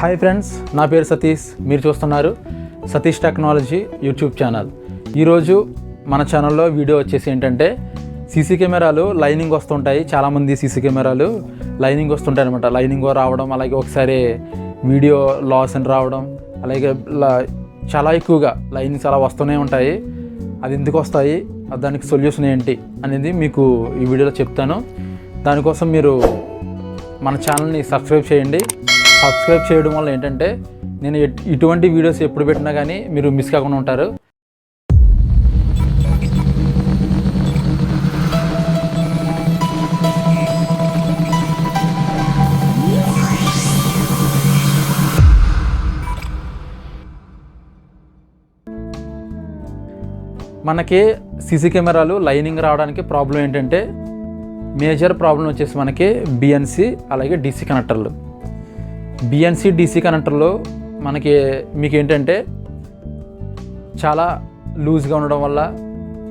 Hi friends నా పేరు సతీష్. మీరు చూస్తున్నారు సతీష్ టెక్నాలజీ యూట్యూబ్ ఛానల్. ఈరోజు మన ఛానల్లో వీడియో వచ్చేసి ఏంటంటే సీసీ కెమెరాలు లైనింగ్ వస్తుంటాయి. చాలామంది సీసీ కెమెరాలు లైనింగ్ వస్తుంటాయి అనమాట లైనింగ్ రావడం అలాగే ఒకసారి వీడియో లాస్ అని రావడం అలాగే చాలా ఎక్కువగా లైనింగ్స్ అలా వస్తూనే ఉంటాయి. అది ఎందుకు వస్తాయి? దానికి సొల్యూషన్ ఏంటి? అనేది మీకు ఈ వీడియోలో చెప్తాను. దానికోసం మీరు మన ఛానల్ని సబ్స్క్రైబ్ చేయండి. సబ్స్క్రైబ్ చేయడం వల్ల ఏంటంటే నేను ఇటువంటి వీడియోస్ ఎప్పుడు పెట్టినా కానీ మీరు మిస్ కాకుండా ఉంటారు. మనకి సీసీ కెమెరాలు లైనింగ్ రావడానికి ప్రాబ్లం ఏంటంటే మేజర్ ప్రాబ్లం వచ్చేసి మనకి బిఎన్సి అలాగే డీసీ కనెక్టర్లు బిఎన్సి డీసీ కనెక్టర్లో మనకి మీకు ఏంటంటే చాలా లూజ్గా ఉండడం వల్ల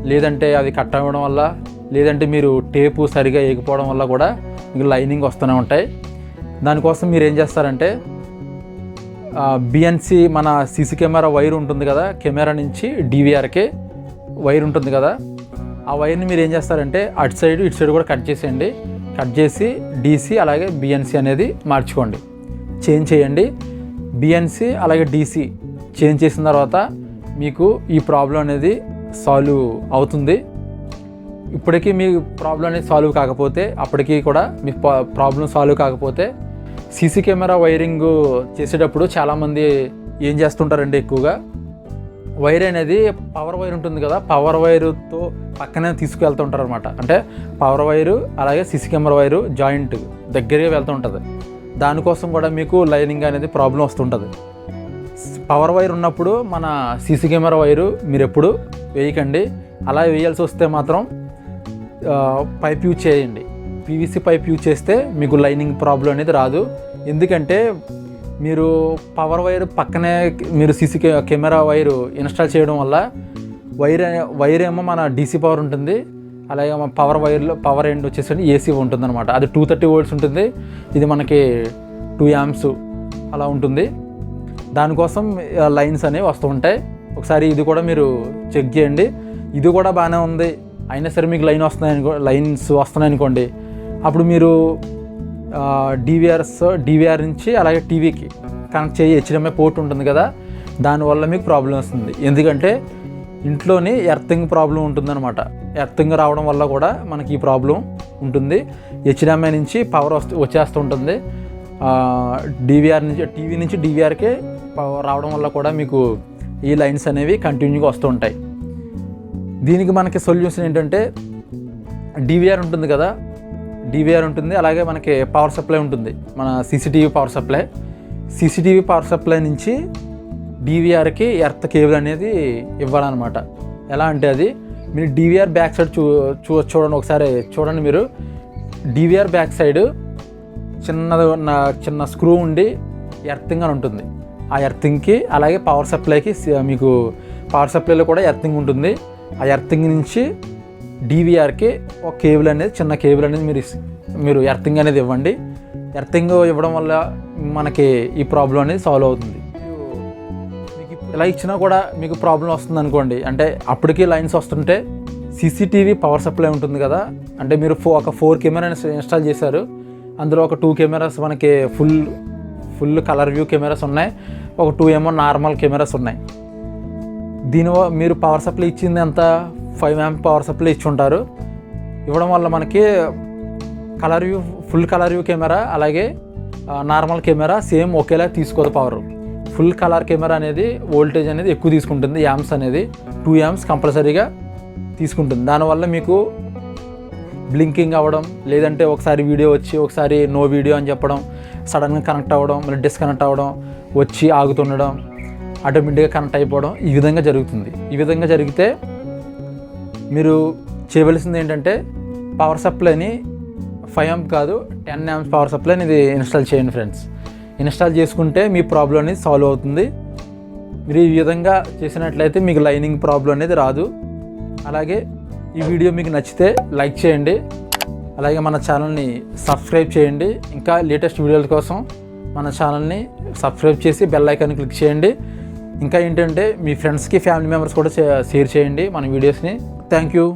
లేదంటే అది కట్ అవ్వడం వల్ల లేదంటే మీరు టేపు సరిగా ఏగిపోవడం వల్ల కూడా మీకు లైనింగ్ వస్తూనే ఉంటాయి. దానికోసం మీరు ఏం చేస్తారంటే బిఎన్సి మన సీసీ కెమెరా వైర్ ఉంటుంది కదా కెమెరా నుంచి డివిఆర్కి వైర్ ఉంటుంది కదా ఆ వైర్ని మీరు ఏం చేస్తారంటే అటు సైడ్ ఇటు సైడ్ కూడా కట్ చేసేయండి. కట్ చేసి డీసీ అలాగే బిఎన్సి అనేది మార్చుకోండి. చేంజ్ చేయండి. బిఎన్సి అలాగే డీసీ చేంజ్ చేసిన తర్వాత మీకు ఈ ప్రాబ్లం అనేది సాల్వ్ అవుతుంది. ఇప్పటికీ మీ ప్రాబ్లం అనేది సాల్వ్ కాకపోతే అప్పటికీ కూడా మీ ప్రాబ్లం సాల్వ్ కాకపోతే సీసీ కెమెరా వైరింగ్ చేసేటప్పుడు చాలామంది ఏం చేస్తుంటారంటే ఎక్కువగా? వైర్ అనేది పవర్ వైర్ ఉంటుంది కదా పవర్ వైరుతో పక్కనే తీసుకువెళ్తుంటారు అనమాట అంటే పవర్ వైరు అలాగే సీసీ కెమెరా వైరు జాయింట్ దగ్గరగా వెళ్తూ ఉంటుంది. దానికోసం కూడా మీకు లైనింగ్ అనేది ప్రాబ్లం వస్తుంటుంది. పవర్ వైర్ ఉన్నప్పుడు మన సీసీ కెమెరా వైరు మీరు ఎప్పుడు వేయకండి. అలా వేయాల్సి వస్తే మాత్రం పైప్ యూజ్ చేయండి. పీవీసీ పైప్ యూజ్ చేస్తే మీకు లైనింగ్ ప్రాబ్లం అనేది రాదు. ఎందుకంటే మీరు పవర్ వైర్ పక్కనే మీరు సీసీ కెమెరా వైరు ఇన్స్టాల్ చేయడం వల్ల వైర్ వైర్ ఏమో మన డీసీ పవర్ ఉంటుంది. అలాగే మన పవర్ వైర్లో పవర్ ఎండ్ వచ్చేసరికి ఏసీ ఉంటుంది అనమాట అది టూ థర్టీ వోల్ట్స్ ఉంటుంది. ఇది మనకి టూ యామ్స్ అలా ఉంటుంది. దానికోసం లైన్స్ అనేవి వస్తూ ఉంటాయి. ఒకసారి ఇది కూడా మీరు చెక్ చేయండి. ఇది కూడా బాగానే ఉంది. అయినా సరే మీకు లైన్ వస్తున్నాయి అనుకో లైన్స్ వస్తున్నాయి అనుకోండి. అప్పుడు మీరు డివిఆర్స్ డివిఆర్ నుంచి అలాగే టీవీకి కనెక్ట్ చేయి హెచ్డిఎంఐ పోర్ట్ ఉంటుంది కదా. దానివల్ల మీకు ప్రాబ్లం వస్తుంది. ఎందుకంటే ఇంట్లోని ఎర్తింగ్ ప్రాబ్లం ఉంటుందన్నమాట. ఎర్తింగ్ రావడం వల్ల కూడా మనకి ఈ ప్రాబ్లం ఉంటుంది. హెచ్డిఎంఐ నుంచి పవర్ వస్తూ వచ్చేస్తూ ఉంటుంది. డివిఆర్ నుంచి టీవీ నుంచి డివిఆర్కే పవర్ రావడం వల్ల కూడా మీకు ఈ లైన్స్ అనేవి కంటిన్యూగా వస్తూ ఉంటాయి. దీనికి మనకి సొల్యూషన్ ఏంటంటే డివిఆర్ ఉంటుంది కదా. డివిఆర్ ఉంటుంది. అలాగే మనకి పవర్ సప్లై ఉంటుంది. మన CCTV power supply CCTV power supply నుంచి డివిఆర్కి ఎర్త్ కేబుల్ అనేది ఇవ్వాలన్నమాట. ఎలా అంటే అది మీరు డివిఆర్ బ్యాక్ సైడ్ చూ చూ చూడండి ఒకసారి. చూడండి మీరు. డివిఆర్ బ్యాక్ సైడ్ చిన్నది ఉన్న చిన్న స్క్రూ ఉండి ఎర్తింగ్ అని ఉంటుంది. ఆ ఎర్తింగ్కి అలాగే పవర్ సప్లైకి మీకు పవర్ సప్లైలో కూడా ఎర్తింగ్ ఉంటుంది. ఆ ఎర్తింగ్ నుంచి డివిఆర్కి ఒక కేబుల్ అనేది చిన్న కేబుల్ అనేది మీరు మీరు ఎర్తింగ్ అనేది ఇవ్వండి. ఎర్తింగ్ ఇవ్వడం వల్ల మనకి ఈ ప్రాబ్లం అనేది సాల్వ్ అవుతుంది. ఇలా ఇచ్చినా కూడా మీకు ప్రాబ్లం వస్తుంది అనుకోండి. అంటే అప్పటికి లైన్స్ వస్తుంటే సీసీటీవీ పవర్ సప్లై ఉంటుంది కదా. అంటే మీరు ఫో ఒక ఫోర్ కెమెరాని ఇన్స్టాల్ చేశారు. అందులో ఒక టూ కెమెరాస్ మనకి full full colour view cameras ఉన్నాయి. ఒక టూ ఏమో నార్మల్ కెమెరాస్ ఉన్నాయి. దీని మీరు పవర్ సప్లై ఇచ్చింది ఎంత? ఫైవ్ ఎంప్ పవర్ సప్లై ఇచ్చి ఉంటారు. ఇవ్వడం వల్ల మనకి colour view full colour view camera అలాగే నార్మల్ కెమెరా సేమ్ ఒకేలా తీసుకోదు పవర్ ఫుల్ కలర్ కెమెరా అనేది వోల్టేజ్ అనేది ఎక్కువ తీసుకుంటుంది యామ్స్ అనేది టూ యామ్స్ కంపల్సరీగా తీసుకుంటుంది. దానివల్ల మీకు బ్లింకింగ్ అవ్వడం లేదంటే ఒకసారి వీడియో వచ్చి ఒకసారి నో వీడియో అని చెప్పడం సడన్గా కనెక్ట్ అవ్వడం మళ్ళీ డిస్కనెక్ట్ అవ్వడం వచ్చి ఆగుతుండడం ఆటోమేటిక్గా కనెక్ట్ అయిపోవడం ఈ విధంగా జరుగుతుంది. ఈ విధంగా జరిగితే మీరు చేయవలసింది ఏంటంటే పవర్ సప్లైని ఫైవ్ ఎంప్ కాదు టెన్ ఎంప్స్ పవర్ సప్లైని ఇది ఇన్స్టాల్ చేయండి ఫ్రెండ్స్. ఇన్స్టాల్ చేసుకుంటే మీ ప్రాబ్లం అనేది సాల్వ్ అవుతుంది. మీరు ఈ విధంగా చేసినట్లయితే మీకు లైనింగ్ ప్రాబ్లం అనేది రాదు. అలాగే ఈ వీడియో మీకు నచ్చితే లైక్ చేయండి. అలాగే మన ఛానల్ని సబ్స్క్రైబ్ చేయండి. ఇంకా లేటెస్ట్ వీడియోల కోసం మన ఛానల్ని సబ్స్క్రైబ్ చేసి బెల్ ఐకాన్ క్లిక్ చేయండి. ఇంకా ఏంటంటే మీ ఫ్రెండ్స్కి ఫ్యామిలీ మెంబర్స్ కూడా షేర్ చేయండి మన వీడియోస్ని. Thank you.